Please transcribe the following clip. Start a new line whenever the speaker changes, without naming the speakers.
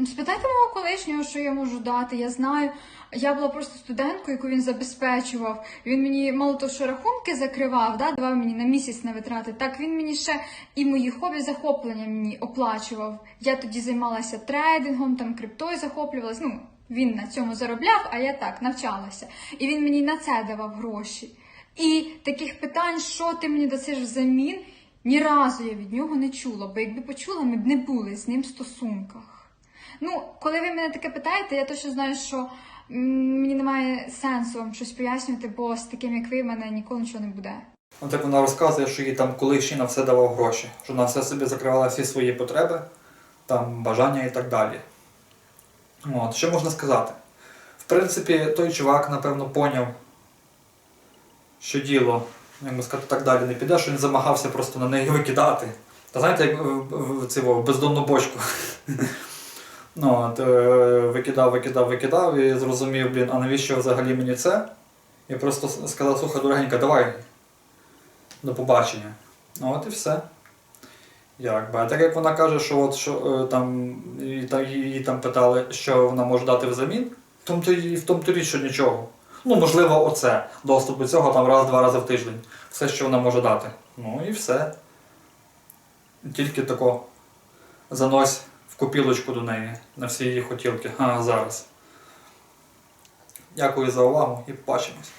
Ну, спитайте мого колишнього, що я можу дати. Я знаю. Я була просто студенткою, яку він забезпечував. Він мені мало того, що рахунки закривав, да, давав мені на місяць на витрати. Так він мені ще і мої хобі захоплення мені оплачував. Я тоді займалася трейдингом, там криптою захоплювалась. Ну, він на цьому заробляв, а я так навчалася. І він мені на це давав гроші. І таких питань, що ти мені дасиш взамін, ні разу я від нього не чула, бо якби почула, ми б не були з ним в стосунках. Ну, коли ви мене таке питаєте, я точно знаю, що мені немає сенсу вам щось пояснювати, бо з таким, як ви, в мене ніколи нічого не буде.
Ну, так вона розказує, що їй там колишній на все давав гроші, що вона все собі закривала всі свої потреби, там бажання і так далі. От, що можна сказати? В принципі, той чувак, напевно, поняв, що діло, як би сказати, так далі не піде, що він замагався просто на неї викидати. Та знаєте, як в, в, в, цього, в бездонну бочку. Ну, от, е, викидав, викидав, викидав і зрозумів, блін, а навіщо взагалі мені це? І просто сказав, слухай, дорогенька, давай, до побачення. Ну от і все. Якби. А так як вона каже, що от що е, там і, та, її там питали, що вона може дати взамін, в тому то в тому то річ, що нічого. Ну, можливо, оце. Доступ до цього там раз-два рази в тиждень. Все, що вона може дати. Ну і все. Тільки тако занось копілочку до неї на всі її хотілки. А зараз. Дякую за увагу і побачимось.